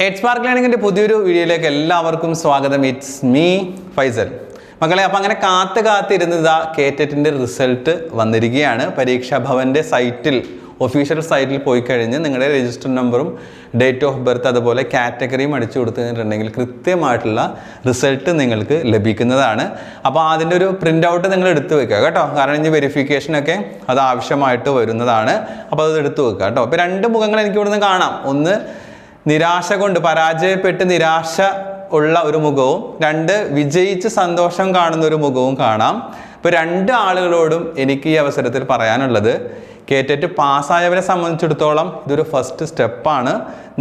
Eight spark ലേണിങ്ങിന്റെ പുതിയൊരു വീഡിയോയിലേക്ക് എല്ലാവർക്കും സ്വാഗതം. ഇറ്റ്സ് മീ ഫൈസൽ മക്കളെ അപ്പം അങ്ങനെ കാത്ത് കാത്തിരുന്ന് ഇതാ കേറ്ററ്റിന്റെ റിസൾട്ട് വന്നിരിക്കുകയാണ്. പരീക്ഷാ ഭവന്റെ സൈറ്റിൽ ഒഫീഷ്യൽ സൈറ്റിൽ പോയി കഴിഞ്ഞ് നിങ്ങളുടെ രജിസ്റ്റർ നമ്പറും ഡേറ്റ് ഓഫ് ബർത്ത് അതുപോലെ കാറ്റഗറിയും അടിച്ചു കൊടുത്തിട്ടുണ്ടെങ്കിൽ കൃത്യമായിട്ടുള്ള റിസൾട്ട് നിങ്ങൾക്ക് ലഭിക്കുന്നതാണ്. അപ്പോൾ അതിന്റെ ഒരു പ്രിന്റ് ഔട്ട് നിങ്ങൾ എടുത്തു വെക്കുക കേട്ടോ. കാരണം ഇനി വെരിഫിക്കേഷനൊക്കെ അത് ആവശ്യമായിട്ട് വരുന്നതാണ്. അപ്പോൾ അത് എടുത്തു വെക്കുക കേട്ടോ. അപ്പോൾ രണ്ട് മുഖങ്ങൾ എനിക്ക് ഇവിടുന്ന് കാണാം. ഒന്ന് നിരാശ കൊണ്ട് പരാജയപ്പെട്ട് നിരാശ ഉള്ള ഒരു മുഖവും രണ്ട് വിജയിച്ച് സന്തോഷം കാണുന്ന ഒരു മുഖവും കാണാം. ഇപ്പോൾ രണ്ട് ആളുകളോടും എനിക്ക് ഈ അവസരത്തിൽ പറയാനുള്ളത് കേറ്ററ്റ് പാസ്സായവരെ സംബന്ധിച്ചിടത്തോളം ഇതൊരു ഫസ്റ്റ് സ്റ്റെപ്പാണ്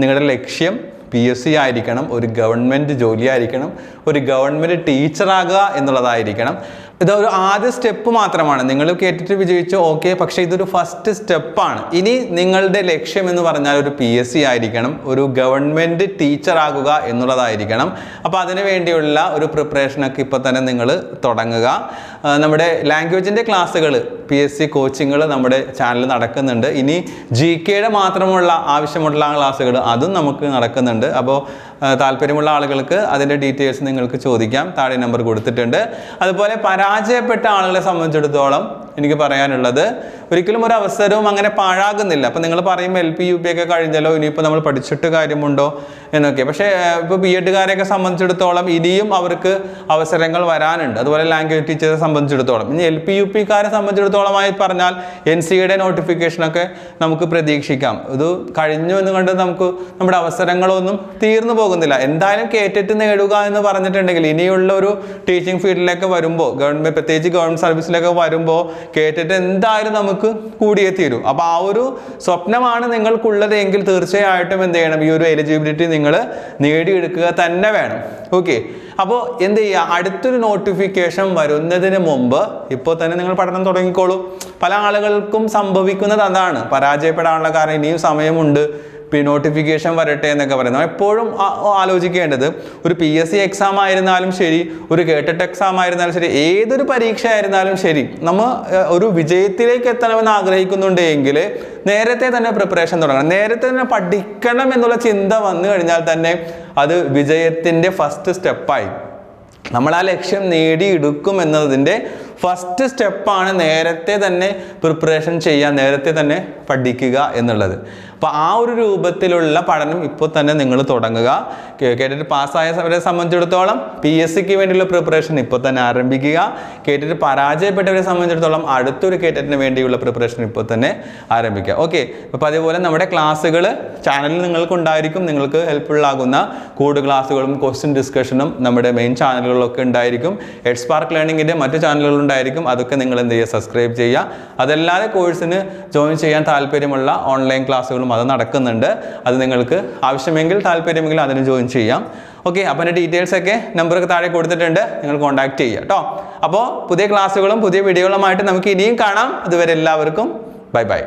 നിങ്ങളുടെ ലക്ഷ്യം പി എസ് സി ആയിരിക്കണം ഒരു ഗവൺമെന്റ് ജോലി ആയിരിക്കണം ഒരു ഗവൺമെന്റ് ടീച്ചറാകുക എന്നുള്ളതായിരിക്കണം. ഇത് ഒരു ആദ്യ സ്റ്റെപ്പ് മാത്രമാണ്. നിങ്ങൾ കേട്ടിട്ട് വിജയിച്ചു ഓക്കെ പക്ഷേ ഇതൊരു ഫസ്റ്റ് സ്റ്റെപ്പാണ്. ഇനി നിങ്ങളുടെ ലക്ഷ്യം എന്ന് പറഞ്ഞാൽ ഒരു പി എസ് സി ആയിരിക്കണം ഒരു ഗവൺമെന്റ് ടീച്ചറാകുക എന്നുള്ളതായിരിക്കണം. അപ്പോൾ അതിനു വേണ്ടിയുള്ള ഒരു പ്രിപ്പറേഷനൊക്കെ ഇപ്പോൾ തന്നെ നിങ്ങൾ തുടങ്ങുക. നമ്മുടെ ലാംഗ്വേജിന്റെ ക്ലാസ്സുകൾ പി എസ് സി കോച്ചിങ്ങുകൾ നമ്മുടെ ചാനലിൽ നടക്കുന്നുണ്ട്. ഇനി ജി കെയുടെ മാത്രമുള്ള ആവശ്യമുള്ള ക്ലാസ്സുകൾ അതും നമുക്ക് നടക്കുന്നുണ്ട്. അപ്പോൾ താല്പര്യമുള്ള ആളുകൾക്ക് അതിന്റെ ഡീറ്റെയിൽസ് നിങ്ങൾക്ക് ചോദിക്കാം. താഴെ നമ്പർ കൊടുത്തിട്ടുണ്ട്. അതുപോലെ പരാജയപ്പെട്ട ആളുകളെ സംബന്ധിച്ചിടത്തോളം എനിക്ക് പറയാനുള്ളത്. ഒരിക്കലും ഒരു അവസരവും അങ്ങനെ പാഴാകുന്നില്ല. അപ്പം നിങ്ങൾ പറയും എൽ പി യു പി ഒക്കെ കഴിഞ്ഞല്ലോ ഇനിയിപ്പോൾ നമ്മൾ പഠിച്ചിട്ട് കാര്യമുണ്ടോ എന്നൊക്കെ. പക്ഷേ ഇപ്പോൾ ബി എഡുകാരെയൊക്കെ സംബന്ധിച്ചിടത്തോളം ഇനിയും അവർക്ക് അവസരങ്ങൾ വരാനുണ്ട്. അതുപോലെ ലാംഗ്വേജ് ടീച്ചറെ സംബന്ധിച്ചിടത്തോളം. ഇനി എൽ പി യു പിക്കാരെ സംബന്ധിച്ചിടത്തോളമായി പറഞ്ഞാൽ എൻ സിയുടെ നോട്ടിഫിക്കേഷനൊക്കെ നമുക്ക് പ്രതീക്ഷിക്കാം. ഇത് കഴിഞ്ഞു എന്ന് കണ്ട് നമുക്ക് നമ്മുടെ അവസരങ്ങളൊന്നും തീർന്നു പോകുന്നില്ല. എന്തായാലും കേറ്റിട്ട് നേടുക എന്ന് പറഞ്ഞിട്ടുണ്ടെങ്കിൽ ഇനിയുള്ള ഒരു ടീച്ചിങ് ഫീൽഡിലേക്ക് വരുമ്പോൾ ഗവൺമെന്റ് പ്രത്യേകിച്ച് ഗവൺമെന്റ് സർവീസിലേക്ക് വരുമ്പോൾ കേട്ടിട്ട് എന്തായാലും നമുക്ക് കൂടിയേ തീരും അപ്പോൾ ആ ഒരു സ്വപ്നമാണ് നിങ്ങൾക്കുള്ളത് എങ്കിൽ തീർച്ചയായിട്ടും എന്ത് ചെയ്യണം? ഈ ഒരു എലിജിബിലിറ്റി നിങ്ങൾ നേടിയെടുക്കുക തന്നെ വേണം. ഓക്കെ അപ്പോൾ എന്ത് ചെയ്യുക? അടുത്തൊരു നോട്ടിഫിക്കേഷൻ വരുന്നതിന് മുമ്പ് ഇപ്പോൾ തന്നെ നിങ്ങൾ പഠനം തുടങ്ങിക്കോളൂ. പല ആളുകൾക്കും സംഭവിക്കുന്നത് അതാണ്. പരാജയപ്പെടാനുള്ള കാരണം ഇനിയും സമയമുണ്ട്. നോട്ടിഫിക്കേഷൻ വരട്ടെ എന്നൊക്കെ പറയുന്നത്. എപ്പോഴും ആലോചിക്കേണ്ടത് ഒരു പി എസ് സി എക്സാം ആയിരുന്നാലും ശരി ഒരു കേട്ടിട്ട് എക്സാം ആയിരുന്നാലും ശരി ഏതൊരു പരീക്ഷ ആയിരുന്നാലും ശരി നമ്മൾ ഒരു വിജയത്തിലേക്ക് എത്തണമെന്ന് ആഗ്രഹിക്കുന്നുണ്ടെങ്കിൽ നേരത്തെ തന്നെ പ്രിപ്പറേഷൻ തുടങ്ങണം. നേരത്തെ തന്നെ പഠിക്കണം എന്നുള്ള ചിന്ത വന്നു കഴിഞ്ഞാൽ തന്നെ അത് വിജയത്തിന്റെ ഫസ്റ്റ് സ്റ്റെപ്പായി നമ്മൾ ആ ലക്ഷ്യം നേടിയെടുക്കും എന്നതിന്റെ ഫസ്റ്റ് സ്റ്റെപ്പാണ് നേരത്തെ തന്നെ പ്രിപ്പറേഷൻ ചെയ്യുക നേരത്തെ തന്നെ പഠിക്കുക എന്നുള്ളത്. അപ്പോൾ ആ ഒരു രൂപത്തിലുള്ള പഠനം ഇപ്പോൾ തന്നെ നിങ്ങൾ തുടങ്ങുക. കേട്ടിട്ട് പാസ്സായവരെ സംബന്ധിച്ചിടത്തോളം പി എസ് സിക്ക് വേണ്ടിയുള്ള പ്രിപ്പറേഷൻ ഇപ്പോൾ തന്നെ ആരംഭിക്കുക. കേട്ടിട്ട് പരാജയപ്പെട്ടവരെ സംബന്ധിച്ചിടത്തോളം അടുത്തൊരു കേറ്ററ്റിന് വേണ്ടിയുള്ള പ്രിപ്പറേഷൻ ഇപ്പോൾ തന്നെ ആരംഭിക്കുക. ഓക്കെ അപ്പോൾ അതേപോലെ നമ്മുടെ ക്ലാസ്സുകൾ ചാനലിൽ നിങ്ങൾക്ക് ഉണ്ടായിരിക്കും നിങ്ങൾക്ക് ഹെൽപ്ഫുൾ ആകുന്ന കോഡ് ക്ലാസ്സുകളും ക്വസ്റ്റ്യൻ ഡിസ്കഷനും നമ്മുടെ മെയിൻ ചാനലുകളിലൊക്കെ ഉണ്ടായിരിക്കും. എഡ്സ്പാർക്ക് സ്പാർക്ക് ലേണിംഗിന്റെ മറ്റു ചാനലുകളുണ്ടായിരിക്കും അതൊക്കെ നിങ്ങൾ എന്ത് ചെയ്യുക? സബ്സ്ക്രൈബ് ചെയ്യുക. അതല്ലാതെ കോഴ്സിന് ജോയിൻ ചെയ്യാൻ താല്പര്യമുള്ള ഓൺലൈൻ ക്ലാസ്സുകളും അത് നടക്കുന്നുണ്ട്. അത് നിങ്ങൾക്ക് ആവശ്യമെങ്കിൽ താല്പര്യമെങ്കിൽ അതിന് ജോയിൻ ചെയ്യാം. ഓക്കെ അപ്പോൾ എന്റെ ഡീറ്റെയിൽസ് ഒക്കെ നമ്പറൊക്കെ താഴെ കൊടുത്തിട്ടുണ്ട്. നിങ്ങൾ കോൺടാക്ട് ചെയ്യുക കേട്ടോ അപ്പോൾ പുതിയ ക്ലാസ്സുകളും പുതിയ വീഡിയോകളുമായിട്ട് നമുക്ക് ഇനിയും കാണാം. അതുവരെ എല്ലാവർക്കും ബൈ ബൈ